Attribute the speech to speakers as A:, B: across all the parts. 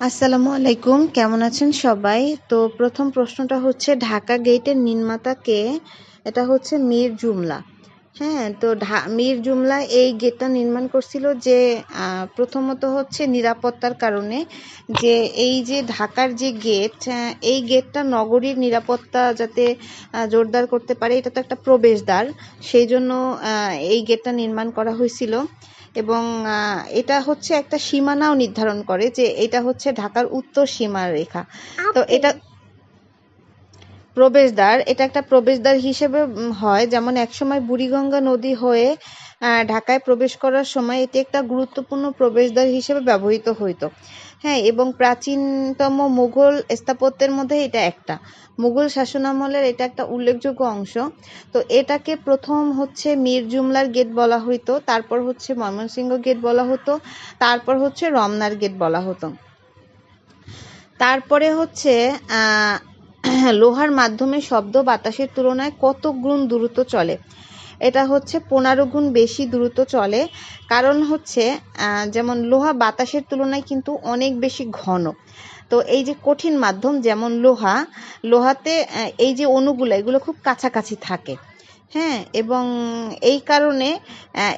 A: আসসালামু আলাইকুম, কেমন আছেন সবাই? তো প্রথম প্রশ্নটা হচ্ছে, ঢাকা গেটের নির্মাতা কে? এটা হচ্ছে মীর জুমলা। হ্যাঁ তো মীর জুমলা এই গেটটা নির্মাণ করছিল যে প্রথমত হচ্ছে নিরাপত্তার কারণে যে, এই যে ঢাকার যে গেট এই গেটটা নগরীর নিরাপত্তা যাতে জোরদার করতে পারে, এটা তো একটা প্রবেশদ্বার। সেই জন্য এই গেটটা নির্মাণ করা হয়েছিল। এবং এটা হচ্ছে একটা সীমানাও নির্ধারণ করে যে এটা হচ্ছে ঢাকার উত্তর সীমার রেখা। তো এটা প্রবেশদ্বার এটা একটা প্রবেশদ্বার হিসেবে হয়। যেমন একসময় বুড়িগঙ্গা নদী হয়ে ঢাকায় প্রবেশ করার সময় এটি একটা গুরুত্বপূর্ণ প্রবেশদ্বার হিসেবে ব্যবহৃত হইতো। হ্যাঁ এবং প্রাচীনতম মুঘল স্থাপত্যের মধ্যে এটা একটা। মুঘল শাসনামলের এটা একটা উল্লেখযোগ্য অংশ। তো এটাকে প্রথম হচ্ছে মীর জুমলার গেট বলা হইতো, তারপর হচ্ছে ময়মনসিংহ গেট বলা হতো, তারপর হচ্ছে রমনার গেট বলা হতো। তারপরে হচ্ছে লোহার মাধ্যমে শব্দ বাতাসের তুলনায় কত গুণ দ্রুত চলে? এটা হচ্ছে পনেরো গুণ বেশি দ্রুত চলে। কারণ হচ্ছে যেমন লোহা বাতাসের তুলনায় কিন্তু অনেক বেশি ঘন। তো এই যে কঠিন মাধ্যম যেমন লোহা, লোহাতে এই যে অণুগুলো, এগুলো খুব কাছাকাছি থাকে। হ্যাঁ এবং এই কারণে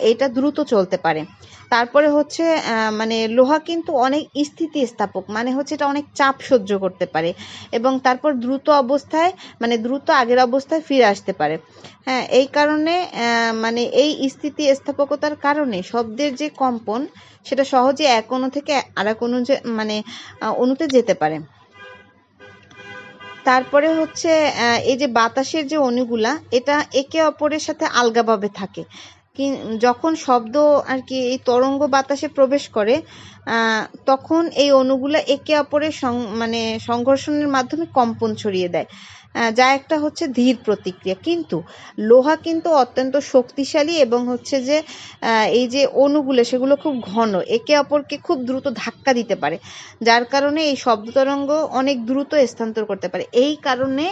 A: এটা দ্রুত চলতে পারে। তারপরে হচ্ছে মানে লোহা কিন্তু অনেক স্থিতিস্থাপক মানে হচ্ছে এটা অনেক চাপ সহ্য করতে পারে এবং তারপর দ্রুত অবস্থায় মানে দ্রুত আগের অবস্থায় ফিরে আসতে পারে। হ্যাঁ এই কারণে মানে এই স্থিতিস্থাপকতার কারণে শব্দের যে কম্পন, সেটা সহজে এক অণু থেকে আর এক অণু মানে অণুতে যেতে পারে। তারপরে হচ্ছে এই যে বাতাসের যে অণুগুলা, এটা একে অপরের সাথে আলগাভাবে থাকে। যখন শব্দ আর কি এই তরঙ্গ বাতাসে প্রবেশ করে তখন এই অণুগুলো একে অপরের মানে সংঘর্ষণের মাধ্যমে কম্পন ছড়িয়ে দেয়। যা একটা হচ্ছে ধীর প্রতিক্রিয়া। কিন্তু লোহা কিন্তু অত্যন্ত শক্তিশালী এবং হচ্ছে যে এই যে অণুগুলো সেগুলো খুব ঘন, একে অপরকে খুব দ্রুত ধাক্কা দিতে পারে, যার কারণে এই শব্দ তরঙ্গ অনেক দ্রুত স্থানান্তর করতে পারে। এই কারণে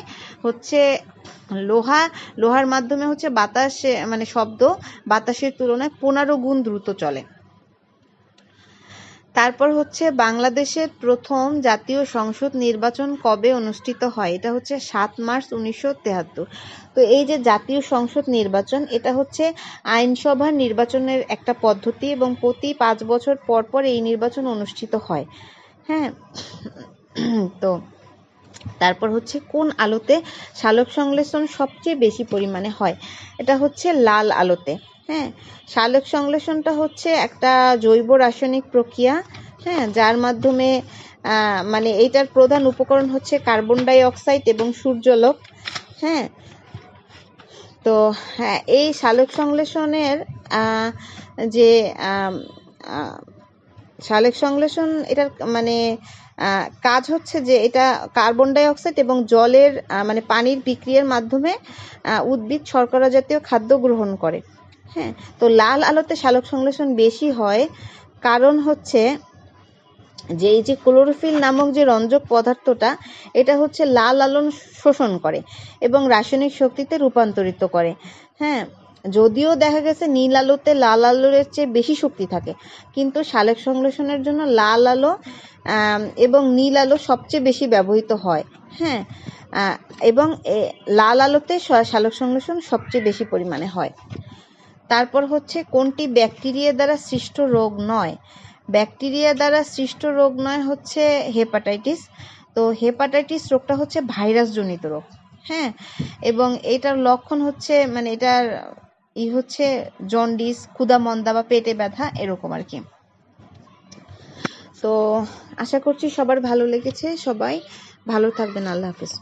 A: হচ্ছে লোহা, লোহার মাধ্যমে হচ্ছে বাতাসে মানে শব্দ বাতাসের তুলনায় পনেরো গুণ দ্রুত চলে। তারপর হচ্ছে বাংলাদেশের প্রথম জাতীয় সংসদ নির্বাচন কবে অনুষ্ঠিত হয়? এটা হচ্ছে সাত মার্চ উনিশশো তেহাত্তর। তো এই যে জাতীয় সংসদ নির্বাচন, এটা হচ্ছে আইনসভার নির্বাচনের একটা পদ্ধতি এবং প্রতি পাঁচ বছর পর পর এই নির্বাচন অনুষ্ঠিত হয়। হ্যাঁ তো তারপর হচ্ছে কোন আলোতে সালোক সংশ্লেষণ সবচেয়ে বেশি পরিমাণে হয়? এটা হচ্ছে লাল আলোতে হ্যাঁ? সালোক সংশ্লেষণটা হচ্ছে একটা জৈব রাসায়নিক প্রক্রিয়া হ্যাঁ? যার মাধ্যমে মানে এইটার প্রধান উপকরণ হচ্ছে কার্বন ডাই অক্সাইড এবং সূর্যলোক হ্যাঁ? তো হ্যাঁ এই সালোক সংশ্লেষণের যে সালেক সংশ্লেষণ এটার মানে কাজ হচ্ছে যে এটা কার্বন ডাই অক্সাইড এবং জলের মানে পানির বিক্রিয়ার মাধ্যমে উদ্ভিদ শর্করা জাতীয় খাদ্য গ্রহণ করে। হ্যাঁ তো লাল আলোতে সালোক সংশ্লেষণ বেশি হয়, কারণ হচ্ছে যে এই যে ক্লোরোফিল নামক যে রঞ্জক পদার্থটা, এটা হচ্ছে লাল আলোন শোষণ করে এবং রাসায়নিক শক্তিতে রূপান্তরিত করে। হ্যাঁ যদিও দেখা গেছে নীল আলোতে লাল আলোর চেয়ে বেশি শক্তি থাকে, কিন্তু সালেক সংশ্লেষণের জন্য লাল আলো এবং নীল আলো সবচেয়ে বেশি ব্যবহৃত হয়। হ্যাঁ এবং লাল আলোতে সালোক সংশ্লেষণ সবচেয়ে বেশি পরিমাণে হয়। তারপর হচ্ছে কোনটি ব্যাকটেরিয়া দ্বারা সৃষ্ট রোগ নয়? ব্যাকটেরিয়া দ্বারা সৃষ্ট রোগ নয় হচ্ছে হেপাটাইটিস। তো হেপাটাইটিস রোগটা হচ্ছে ভাইরাসজনিত রোগ। হ্যাঁ এবং এটার লক্ষণ হচ্ছে মানে এটার ই হচ্ছে জন্ডিস ক্ষুদা মন্দা বা পেটে ব্যথা, এরকম আর কি। তো আশা করছি সবার ভালো লেগেছে, সবাই ভালো থাকবেন, আল্লাহ হাফিজ।